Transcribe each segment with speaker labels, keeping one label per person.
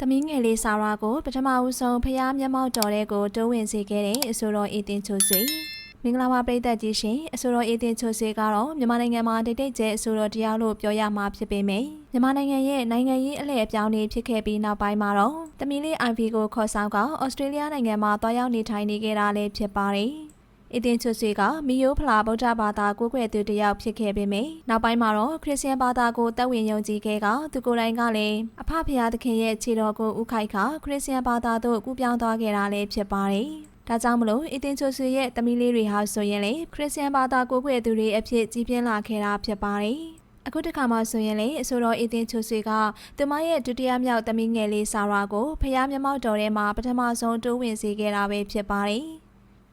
Speaker 1: သမီးငယ်လေးဆာရာကိုပထမဦးဆုံးဖျားမျက်မှောက်တော်တဲ့ကိုတိုးဝင်စေခဲ့တဲ့အဆိုတော်အေတင်ချိုဆွေမင်္ဂလာပါပရိသတ်ကြီးရှင်အဆိုတော်အေတင်ချိုဆွေကတော့မြန်မာနိုင်ငံမှာတိတ်တိတ်ကျဲအဆိုတော်တရားလို့ပြောရမှာဖြစ်ပေမယ့်မြန်မာနိုင်ငံရဲ့နိုင်ငံရေးအလှည့်အပြောင်းတွေဖြစ်ခဲ့ပြီးနောက်ပိုင်းမှာတော့သမီးလေး IV ကိုခေါ်ဆောင်ကဩစတြေးလျနိုင်ငံမှာတွားရောက်နေထိုင်နေခဲ့တာလည်းဖြစ်ပါတယ် အီတင်ချွဆွေကမီယိုဖလာဗုဒ္ဓဘာသာကိုးကွယ်သူတစ်ယောက်ဖြစ်ခဲ့ပေမယ့်နောက်ပိုင်းမှာတော့ခရစ်ယာန်ဘာသာကိုတက်ဝင်ယုံကြည်ခဲ့ကသူကိုယ်တိုင်ကလည်းအဖဖရာသခင်ရဲ့ခြေတော်ကိုဥခိုက်ခခရစ်ယာန်ဘာသာသို့ကူးပြောင်းသွားခဲ့တာလည်းဖြစ်ပါတယ်။ဒါကြောင့်မလို့အီတင်ချွဆွေရဲ့တမီးလေးတွေဟာဆိုရင်လေခရစ်ယာန်ဘာသာကိုးကွယ်သူတွေအဖြစ်ကြီးပြင်းလာခဲ့တာဖြစ်ပါတယ်။အခုတစ်ခါမှဆိုရင်လေအဆိုတော်အီတင်ချိုဆွေကသူမရဲ့ဒုတိယမြောက်သမီးငယ်လေးဆာရာကိုဖျားမျက်မှောက်တော်ထဲမှာပထမဆုံးတိုးဝင်စေခဲ့တာပဲဖြစ်ပါတယ်။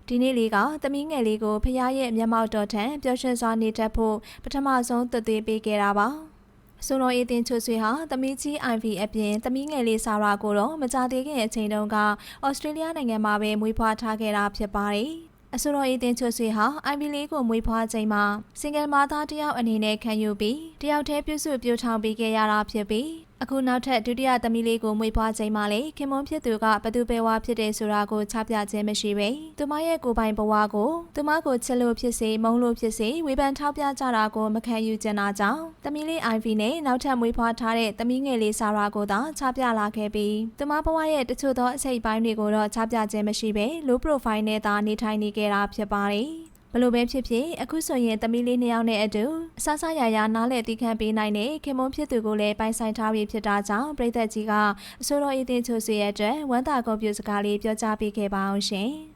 Speaker 1: ဒီနေ့လေးကသမီးငယ်လေးကိုဖျားရဲ့မျက်မှောက်တော်ထံပျော်ရွှင်စွာနေတတ်ဖို့ပထမဆုံးသွတ်သွေးပေးခဲ့တာပါ။အဆိုတော်အီတင်ချိုဆွေဟာသမီးကြီး IV အပြင်သမီးငယ်လေးဆာရာကိုတော့မကြသေးခင်အချိန်တုန်းကဩစတြေးလျနိုင်ငံမှာပဲမွေးဖွားထားခဲ့တာဖြစ်ပါတယ်။အဆိုတော်အေးတင်ချိုဆွေဟာ IV လေးကိုမွေးဖွားချိန်မှာစင်ကယ်မာသားတစ်ယောက်အနေနဲ့ခံယူပြီးတယောက်တည်းပြုစုပြောထောင်ပေးခဲ့ရတာဖြစ်ပြီးအခုနောက်ထပ်ဒုတိယသမီးလေးကိုမွေးဖွားချိန်မှာလေခင်မွန်းဖြစ်သူကဘသူပဲဝါဖြစ်တယ်ဆိုတာကိုချပြခြင်းမရှိပဲသူမရဲ့ကိုယ်ပိုင်ဘဝကိုသူမကိုချစ်လို့ဖြစ်စေမုန်းလို့ဖြစ်စေဝေဖန်ထောက်ပြကြတာကိုမခံယူကျင်တာကြောင့်သမီးလေး IV နဲ့နောက်ထပ်မွေးဖွားထားတဲ့သမီးငယ်လေးဆာရာကိုသာချပြလာခဲ့ပြီးသူမဘဝရဲ့တချို့သောအစိတ်ပိုင်းတွေကိုတော့ချပြခြင်းမရှိပဲ low profile နဲ့သာနေထိုင်နေခဲ့တာဖြစ်ပါတယ် ဘလို့ပဲဖြစ်ဖြစ်အခုဆိုရင်သမီးလေးနှစ်ယောက်နဲ့အတူအဆဆရရနားလေတီးခန့်ပေးနိုင်တဲ့ခင်မွန်းဖြစ်သူကိုလည်းပိုင်ဆိုင်ထားပြီးဖြစ်တာကြောင့်ပြည်သက်ကြီးကအစိုးရအင်းတင်ချိုဆွေရဲ့အတွက်ဝမ်းသာကုန်ပြစကားလေးပြောကြားပေးခဲ့ပါအောင်ရှင်။